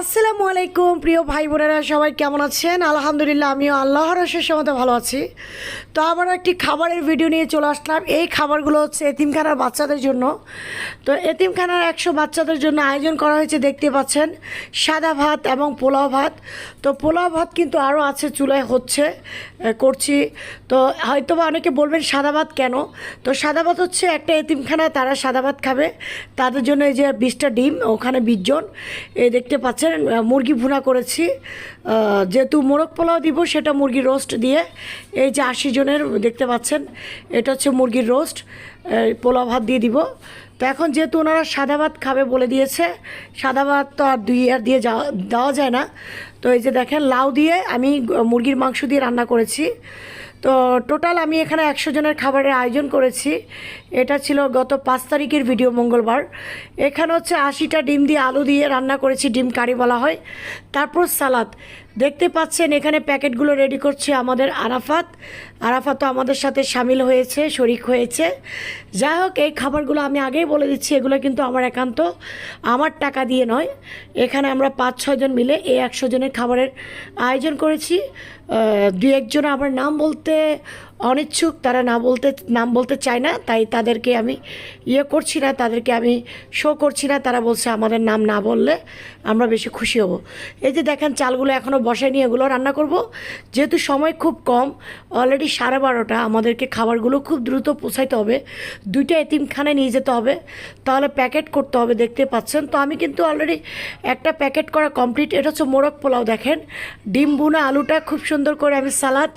আসসালামু আলাইকুম, প্রিয় ভাই বোনেরা, সবাই কেমন আছেন? আলহামদুলিল্লাহ, আমিও আল্লাহর মতো ভালো আছি। তো আবার একটি খাবারের ভিডিও নিয়ে চলে আসলাম। এই খাবারগুলো হচ্ছে এতিমখানার বাচ্চাদের জন্য। তো এতিমখানার একশো বাচ্চাদের জন্য আয়োজন করা হয়েছে, দেখতে পাচ্ছেন, সাদা ভাত এবং পোলাও ভাত। তো পোলাও ভাত কিন্তু আরও আছে, চুলায় হচ্ছে করছি। তো হয়তো বা অনেকে বলবেন, সাদা ভাত কেন? তো সাদা ভাত হচ্ছে একটা এতিমখানায় তারা সাদা ভাত খাবে। তাদের জন্য এই যে বিশটা ডিম, ওখানে বিশজন এই দেখতে পাচ্ছেন আহ, মুরগি ভুনা করেছি। যেহেতু মোরগ পোলাও দিব সেটা মুরগির রোস্ট দিয়ে। এই যে আশি জনের দেখতে পাচ্ছেন এটা হচ্ছে মুরগির রোস্ট পোলাও ভাত দিয়ে দিব। তো এখন যেহেতু ওনারা সাদা ভাত খাবে বলে দিয়েছে সাদা ভাত তো আর দুই আর দিয়ে যাওয়া দেওয়া যায় না। তো এই যে দেখেন লাউ দিয়ে আমি মুরগির মাংস দিয়ে রান্না করেছি। তো টোটাল আমি এখানে একশো জনের খাবারের আয়োজন করেছি। এটা ছিল গত পাঁচ তারিখের ভিডিও মঙ্গলবার। এখানে হচ্ছে আশিটা ডিম দিয়ে আলু দিয়ে রান্না করেছি, ডিম কারি বলা হয়। তারপর সালাদ। দেখতে পাচ্ছেন, এখানে প্যাকেটগুলো রেডি করছে আমাদের আরাফাত। আরাফাতও আমাদের সাথে সামিল হয়েছে, শরিক হয়েছে। যাই হোক, এই খাবারগুলো আমি আগেই বলে দিচ্ছি, এগুলো কিন্তু আমার একান্ত, আমার টাকা দিয়ে নয়। এখানে আমরা পাঁচ ছয়জন মিলে এই একশো জনের খাবারের আয়োজন করেছি। দু একজন আমার নাম বলতে অনিচ্ছুক, তারা না বলতে নাম বলতে চায় না, তাই তাদেরকে আমি ইয়ে করছি না, তাদেরকে আমি শো করছি না, তারা বলছে আমাদের নাম না বললে আমরা বেশি খুশি হব। এই যে দেখেন, চালগুলো এখনও বসায় নিয়ে এগুলো রান্না করব। যেহেতু সময় খুব কম অলরেডি সাড়ে বারোটা, আমাদেরকে খাবারগুলো খুব দ্রুত পৌঁছাইতে হবে। দুইটা এতিমখানায় নিয়ে যেতে হবে, তাহলে প্যাকেট করতে হবে, দেখতে পাচ্ছেন। তো আমি কিন্তু অলরেডি একটা প্যাকেট করা কমপ্লিট এটা হচ্ছে মোরগ পোলাও, দেখেন। ডিম বুনা আলুটা খুব সুন্দর করে আমি সালাদ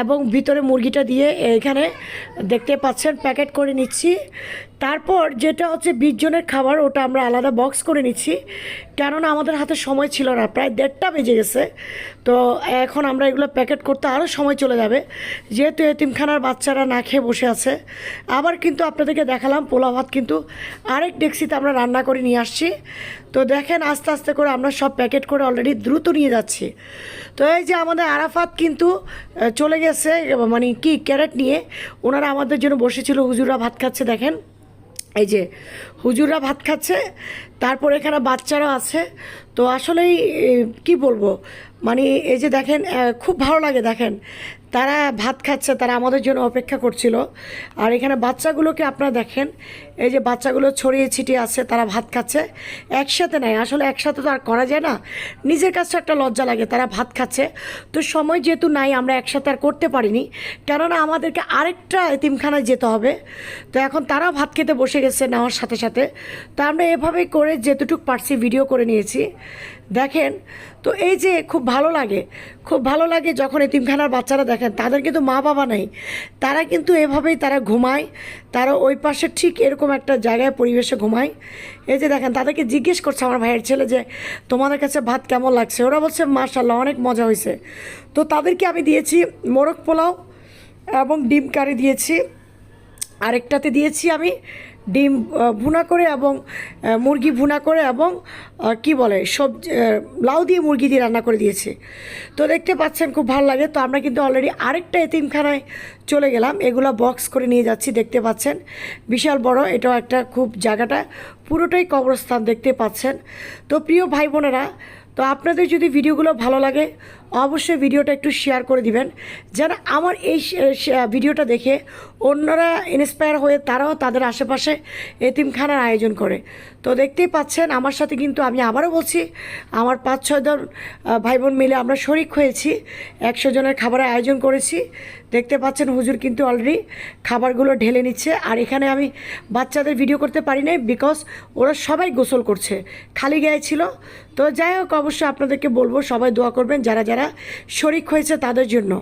এবং ভিতরে মুরগিটা দিয়ে এখানে দেখতে পাচ্ছেন, প্যাকেট করে নিচ্ছি। তারপর যেটা হচ্ছে বিশ জনের খাবার, ওটা আমরা আলাদা বক্স করে নিচ্ছি। কেননা আমাদের হাতে সময় ছিল না, প্রায় দেড়টা বেজে গেছে। তো এখন আমরা এগুলো প্যাকেট করতে আরও সময় চলে যাবে। যেহেতু এতিমখানার বাচ্চারা না খেয়ে বসে আছে। আবার কিন্তু আপনাদেরকে দেখালাম পোলা ভাত কিন্তু আরেক ডেক্সিতে আমরা রান্না করে নিয়ে আসছি। তো দেখেন, আস্তে আস্তে করে আমরা সব প্যাকেট করে অলরেডি দ্রুত নিয়ে যাচ্ছি। তো এই যে আমাদের আরাফাত কিন্তু চলে গেছে মানে কি ক্যারেট নিয়ে ওনারা আমাদের জন্য বসেছিল। হুজুরা ভাত খাচ্ছে দেখেন। এই যে হুজুররা ভাত খাচ্ছে, তারপর এখানে বাচ্চারাও আছে। তো আসলেই কি বলব? মানে এই যে দেখেন খুব ভালো লাগে দেখেন। তারা ভাত খাচ্ছে, তারা আমাদের জন্য অপেক্ষা করছিল। আর এখানে বাচ্চাগুলোকে আপনারা দেখেন, এই যে বাচ্চাগুলো ছড়িয়ে ছিটিয়ে আছে, তারা ভাত খাচ্ছে। একসাথে নাই, আসলে একসাথে তো আর করা যায় না। নিজের কাছে একটা লজ্জা লাগে, তারা ভাত খাচ্ছে। তো সময় যেহেতু নাই, আমরা একসাথে আর করতে পারিনি। কেননা আমাদেরকে আরেকটা এতিমখানায় যেতে হবে। তো এখন তারা ভাত খেতে বসে গেছে, নেওয়ার সাথে সাথে। তো আমরা এভাবেই করে যেতটুক পারছি ভিডিও করে নিয়েছি। দেখেন, তো এই যে খুব ভালো লাগে, খুব ভালো লাগে যখন এতিমখানার বাচ্চারা দেখেন, তাদের কিন্তু মা বাবা নেই। তারা কিন্তু এভাবেই তারা ঘুমায়, তারা ওই পাশে ঠিক এরকম একটা জায়গায়, পরিবেশে ঘুমায়। এই যে দেখেন, তাদেরকে জিজ্ঞেস করছে আমার ভাইয়ের ছেলে যে, তোমাদের কাছে ভাত কেমন লাগছে? ওরা বলছে মার্শাল্লাহ অনেক মজা হয়েছে। তো তাদেরকে আমি দিয়েছি মোরগ পোলাও এবং ডিম কারি দিয়েছি। আরেকটাতে দিয়েছি আমি ডিম ভুনা করে এবং মুরগি ভুনা করে এবং কি বলে, সবজি লাউ দিয়ে মুরগি দিয়ে রান্না করে দিয়েছে। তো দেখতে পাচ্ছেন খুব ভালো লাগে। তো আমরা কিন্তু অলরেডি আরেকটা এতিমখানায় চলে গেলাম। এগুলো বক্স করে নিয়ে যাচ্ছি, দেখতে পাচ্ছেন। বিশাল বড়, এটাও একটা খুব জায়গাটা। পুরোটাই কবরস্থান দেখতে পাচ্ছেন। তো প্রিয় ভাই বোনেরা, তো আপনাদের যদি ভিডিওগুলো ভালো লাগে অবশ্যই ভিডিওটা একটু শেয়ার করে দিবেন। যেন আমার এই ভিডিওটা দেখে অন্যরা ইন্সপায়ার হয়ে তারাও তাদের আশেপাশে এতিমখানার আয়োজন করে। তো দেখতেই পাচ্ছেন, আমার সাথে কিন্তু আমি আবারও বলছি, আমার পাঁচ ছয় জন ভাই বোন মিলে আমরা শরিক হয়েছি, একশো জনের খাবারের আয়োজন করেছি। দেখতে পাচ্ছেন হুজুর কিন্তু অলরেডি খাবারগুলো ঢেলে নিচ্ছে, আর এখানে আমি বাচ্চাদের ভিডিও করতে পারি নাই বিকজ ওরা সবাই গোসল করছে, খালি গায়ে ছিল। তো যাই হোক, অবশ্যই আপনাদেরকে বলব, সবাই দোয়া করবেন, যারা যারা যারা শরিক হয়েছে তাদের জন্য।